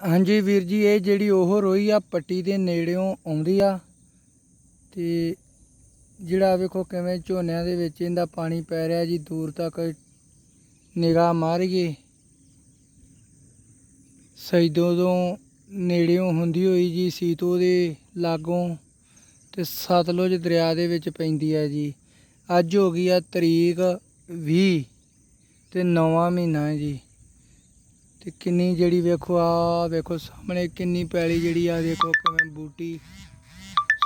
ਹਾਂਜੀ ਵੀਰ ਜੀ, ਇਹ ਜਿਹੜੀ ਉਹ ਰੋਈ ਆ, ਪੱਟੀ ਦੇ ਨੇੜਿਓਂ ਆਉਂਦੀ ਆ ਤੇ ਜਿਹੜਾ ਵੇਖੋ ਕਿਵੇਂ ਝੋਨਿਆਂ ਦੇ ਵਿੱਚ ਇਹਦਾ ਪਾਣੀ ਪੈ ਰਿਹਾ ਜੀ, ਦੂਰ ਤੱਕ ਨਿਗਾਹ ਮਾਰੀਏ। ਸੈਦੋਂ ਤੋਂ ਨੇੜਿਓਂ ਹੁੰਦੀ ਹੋਈ ਜੀ, ਸੀਤੋ ਦੇ ਲਾਗੋਂ ਤੇ ਸਤਲੁਜ ਦਰਿਆ ਦੇ ਵਿੱਚ ਪੈਂਦੀ ਹੈ ਜੀ। ਅੱਜ ਹੋ ਗਈ ਆ ਤਰੀਕ 20 ਤੇ ਨਵਾਂ ਮਹੀਨਾ ਹੈ ਜੀ। ਤੇ ਕਿੰਨੀ ਜਿਹੜੀ ਵੇਖੋ ਆ, ਵੇਖੋ ਸਾਹਮਣੇ ਕਿੰਨੀ ਪੈਲੀ ਜਿਹੜੀ ਆ ਦੇਖੋ ਕਿਵੇਂ ਬੂਟੀ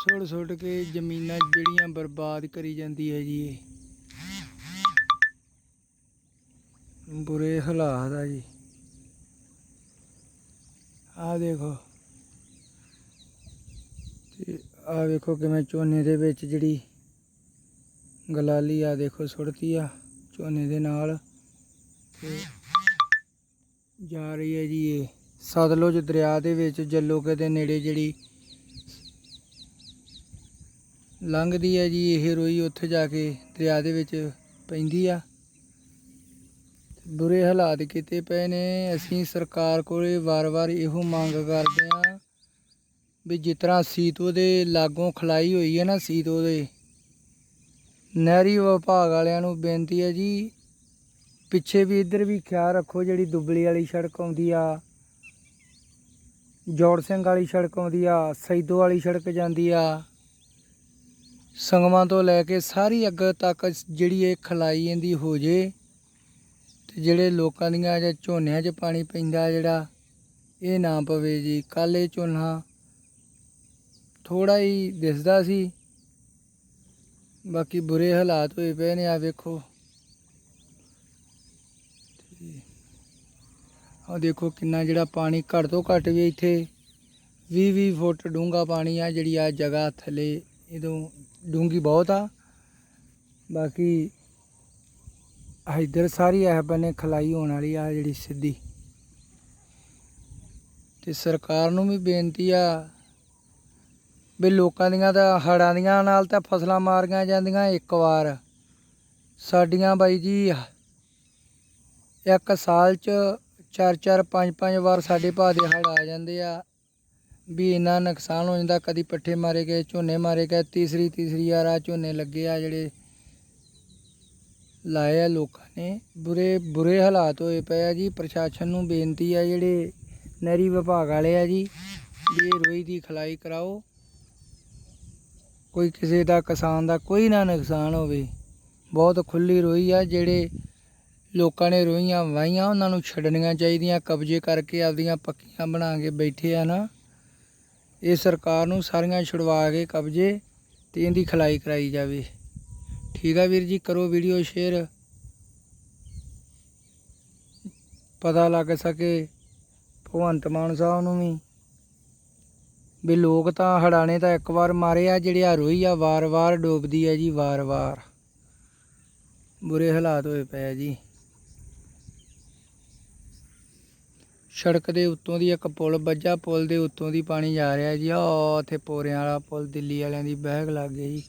ਸੁੱਟ ਸੁੱਟ ਕੇ ਜ਼ਮੀਨਾਂ ਜਿਹੜੀਆਂ ਬਰਬਾਦ ਕਰੀ ਜਾਂਦੀ ਹੈ ਜੀ ਇਹ ਬੁਰੇ ਹਾਲਾਤ ਆ ਜੀ। ਆ ਦੇਖੋ ਤੇ ਆ ਵੇਖੋ ਕਿਵੇਂ ਝੋਨੇ ਦੇ ਵਿੱਚ ਜਿਹੜੀ ਗਲਾਲੀ ਆ ਦੇਖੋ ਸੁੱਟਤੀ ਆ ਝੋਨੇ ਦੇ ਨਾਲ। ਤੇ ਜਾ ਰਹੀ ਹੈ ਜੀ ਇਹ। ਸਤਲੁਜ ਦਰਿਆ ਦੇ ਵਿੱਚ ਜੱਲੋਕੇ ਦੇ ਨੇੜੇ ਜਿਹੜੀ ਲੰਘਦੀ ਹੈ ਜੀ, ਇਹ ਰੋਈ ਉੱਥੇ ਜਾ ਕੇ ਦਰਿਆ ਦੇ ਵਿੱਚ ਪੈਂਦੀ ਆ। ਬੁਰੇ ਹਾਲਾਤ ਕੀਤੇ ਪਏ ਨੇ। ਅਸੀਂ ਸਰਕਾਰ ਕੋਲੇ ਵਾਰ-ਵਾਰ ਇਹੋ ਮੰਗ ਕਰਦੇ ਆ ਵੀ ਜਿਸ ਤਰ੍ਹਾਂ ਸੀਤੋ ਦੇ ਲਾਗੋਂ ਖਲਾਈ ਹੋਈ ਹੈ ਨਾ, ਸੀਤੋ ਦੇ ਨਹਿਰੀ ਵਿਭਾਗ ਵਾਲਿਆਂ ਨੂੰ ਬੇਨਤੀ ਹੈ ਜੀ ਪਿੱਛੇ ਵੀ ਇੱਧਰ ਵੀ ਖਿਆਲ ਰੱਖੋ ਜਿਹੜੀ ਦੁਬਲੀ ਵਾਲੀ ਸੜਕ ਆਉਂਦੀ ਆ, ਜੋੜ ਸਿੰਘ ਵਾਲੀ ਸੜਕ ਆਉਂਦੀ ਆ, ਸੈਦੋ ਵਾਲੀ ਸੜਕ ਜਾਂਦੀ ਆ। ਸੰਗਮਾਂ ਤੋਂ ਲੈ ਕੇ ਸਾਰੀ ਅੱਗ ਤੱਕ ਜਿਹੜੀ ਇਹ ਖਲਾਈ ਇਹਦੀ ਹੋ ਜੇ, ਤੇ ਜਿਹੜੇ ਲੋਕਾਂ ਦੀਆਂ ਜਾਂ ਝੋਨਿਆਂ 'ਚ ਪਾਣੀ ਪੈਂਦਾ ਜਿਹੜਾ, ਇਹ ਨਾ ਪਵੇ ਜੀ। ਕੱਲ ਇਹ ਝੋਨਾ ਥੋੜਾ ਹੀ ਦਿਸਦਾ ਸੀ, ਬਾਕੀ ਬੁਰੇ ਹਾਲਾਤ ਹੋਏ ਪਏ ਨੇ ਆ ਵੇਖੋ। ਆ ਦੇਖੋ ਕਿੰਨਾ ਜਿਹੜਾ ਪਾਣੀ ਘੱਟ ਤੋਂ ਘੱਟ ਵੀ ਇੱਥੇ 20 20 ਫੁੱਟ ਡੂੰਘਾ ਪਾਣੀ ਆ ਜਿਹੜੀ ਆ ਜਗ੍ਹਾ ਥੱਲੇ ਇਦੋਂ ਡੂੰਘੀ ਬਹੁਤ ਆ। ਬਾਕੀ ਇਧਰ ਸਾਰੀ ਇਹ ਬੰਨੇ ਖਲਾਈ ਹੋਣ ਵਾਲੀ ਆ ਜਿਹੜੀ ਸਿੱਧੀ। ਤੇ ਸਰਕਾਰ ਨੂੰ ਵੀ ਬੇਨਤੀ ਆ ਵੀ ਲੋਕਾਂ ਦੀਆਂ ਤਾਂ ਹੜਾਂ ਦੀਆਂ ਨਾਲ ਤਾਂ ਫਸਲਾਂ ਮਾਰੀਆਂ ਜਾਂਦੀਆਂ ਇੱਕ ਵਾਰ। ਸਾਡੀਆਂ ਬਾਈ ਜੀ, ਇੱਕ ਸਾਲ ਚ ਚਾਰ ਚਾਰ ਪੰਜ ਪੰਜ ਵਾਰ ਸਾਡੇ ਭਾਅ ਦੇ ਹੜ ਆ ਜਾਂਦੇ ਆ। ਵੀ ਇੰਨਾ ਨੁਕਸਾਨ ਹੋ ਜਾਂਦਾ, ਕਦੀ ਪੱਠੇ ਮਾਰੇ ਗਏ, ਝੋਨੇ ਮਾਰੇ ਗਏ, ਤੀਸਰੀ ਤੀਸਰੀ ਵਾਰ ਆ ਝੋਨੇ ਲੱਗੇ ਆ ਜਿਹੜੇ ਲਾਏ ਆ ਲੋਕਾਂ ਨੇ। ਬੁਰੇ ਬੁਰੇ ਹਾਲਾਤ ਹੋਏ ਪਏ ਆ ਜੀ। ਪ੍ਰਸ਼ਾਸਨ ਨੂੰ ਬੇਨਤੀ ਆ ਜਿਹੜੇ ਨਹਿਰੀ ਵਿਭਾਗ ਵਾਲੇ ਆ ਜੀ, ਵੀ ਇਹ ਰੋਈ ਦੀ ਖਲਾਈ ਕਰਾਓ। ਕੋਈ ਕਿਸੇ ਦਾ ਕਿਸਾਨ ਦਾ ਕੋਈ ਨਾ ਨੁਕਸਾਨ ਹੋਵੇ। ਬਹੁਤ ਖੁੱਲੀ ਰੋਈ ਆ ਜਿਹੜੇ ਲੋਕਾਂ ਨੇ ਰੋਈਆਂ ਵਾਈਆਂ ਉਹਨਾਂ ਨੂੰ ਛੱਡਣੀਆਂ ਚਾਹੀਦੀਆਂ, ਕਬਜ਼ੇ ਕਰਕੇ ਆਪਦੀਆਂ ਪੱਕੀਆਂ ਬਣਾ ਕੇ ਬੈਠੇ ਆ ਨਾ। ਇਹ ਸਰਕਾਰ ਨੂੰ ਸਾਰੀਆਂ ਛੁਡਵਾ ਕੇ ਕਬਜ਼ੇ ਤੇ ਇਹਦੀ ਖਲਾਈ ਕਰਾਈ ਜਾਵੇ। ਠੀਕ ਆ ਵੀਰ ਜੀ, ਕਰੋ ਵੀਡੀਓ ਸ਼ੇਅਰ। ਪਤਾ ਲੱਗ ਸਕੇ ਭਗਵੰਤ ਮਾਨ ਸਾਹਿਬ ਨੂੰ ਵੀ। ਵੀ ਲੋਕ ਤਾਂ ਹੜਾਣੇ ਤਾਂ ਇੱਕ ਵਾਰ ਮਾਰੇ ਆ, ਜਿਹੜੇ ਆ ਰੋਈ ਆ, ਵਾਰ-ਵਾਰ ਡੋਬਦੀ ਆ ਜੀ, ਵਾਰ-ਵਾਰ। ਬੁਰੇ ਹਾਲਾਤ ਹੋਏ ਪਏ ਆ ਜੀ। ਸੜਕ ਦੇ ਉੱਤੋਂ ਦੀ ਇੱਕ ਪੁਲ ਵੱਜਾ ਪੁਲ ਦੇ ਉੱਤੋਂ ਦੀ ਪਾਣੀ ਜਾ ਰਿਹਾ ਜੀ। ਆ ਉੱਥੇ ਪੋਰਿਆਂ ਵਾਲਾ ਪੁਲ, ਦਿੱਲੀ ਵਾਲਿਆਂ ਦੀ ਬਹਿਗ ਲੱਗ ਗਈ। ਜੀ